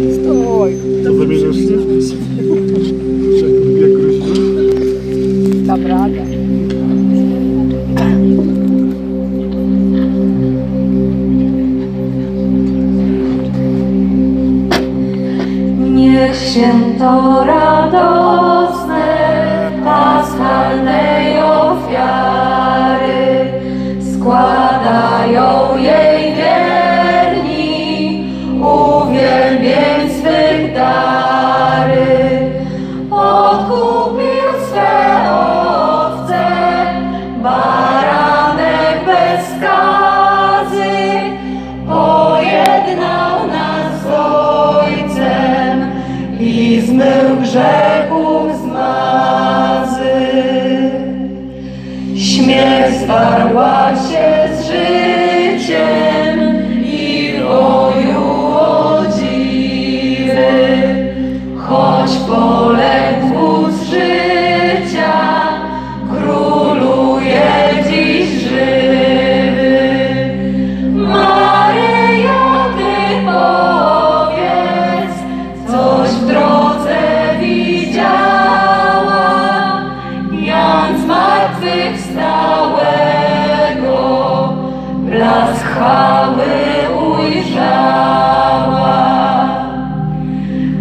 Stój, To zamieniasz się? Jak gruźno? dam radę. Niech święto radosne paschalnej Odkupił swe owce, baranek bez skazy, pojednał nas z Ojcem i zmył grzechów zmazy. Śmierć zwarła się z życiem i roju o dziwy, poległ zmartwychwstałego, blask chwały ujrzała.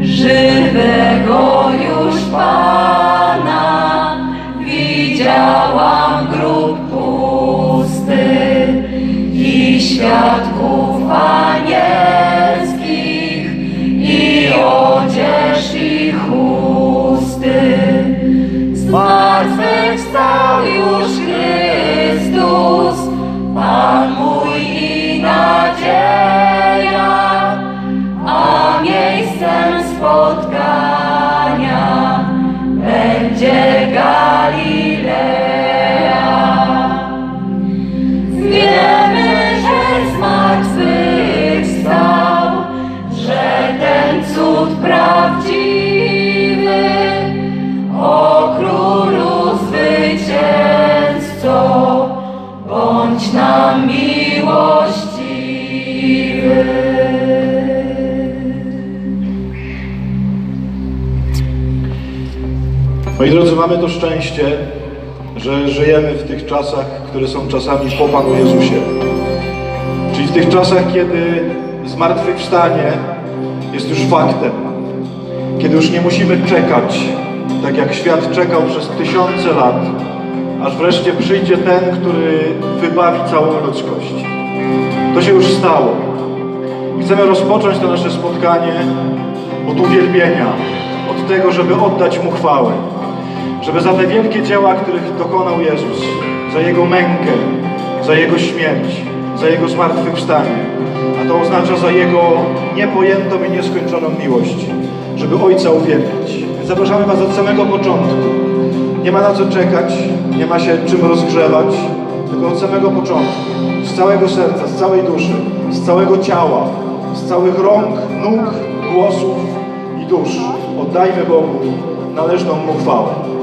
Żywego już Pana widziałam grób pusty i świadków anielskich i odzież i chusty. Zmartwychwstał już i nadzieja, a miejscem spotkania będzie Galilea. Wiemy, że zmartwychwstał, że ten cud prawdziwy, o królu zwycięzco, bądź nam Moi drodzy, mamy to szczęście, że żyjemy w tych czasach, które są czasami po Panu Jezusie. Czyli w tych czasach, kiedy zmartwychwstanie jest już faktem. Kiedy już nie musimy czekać, tak jak świat czekał przez tysiące lat, aż wreszcie przyjdzie ten, który wybawi całą ludzkość. To się już stało. Chcemy rozpocząć to nasze spotkanie od uwielbienia, od tego, żeby oddać Mu chwałę, żeby za te wielkie dzieła, których dokonał Jezus, za Jego mękę, za Jego śmierć, za Jego zmartwychwstanie, a to oznacza za Jego niepojętą i nieskończoną miłość, żeby Ojca uwielbiać. Więc zapraszamy Was od samego początku. Nie ma na co czekać, nie ma się czym rozgrzewać, tylko od samego początku, z całego serca, z całej duszy, z całego ciała, z całych rąk, nóg, głosów i dusz. Oddajmy Bogu należną Mu chwałę.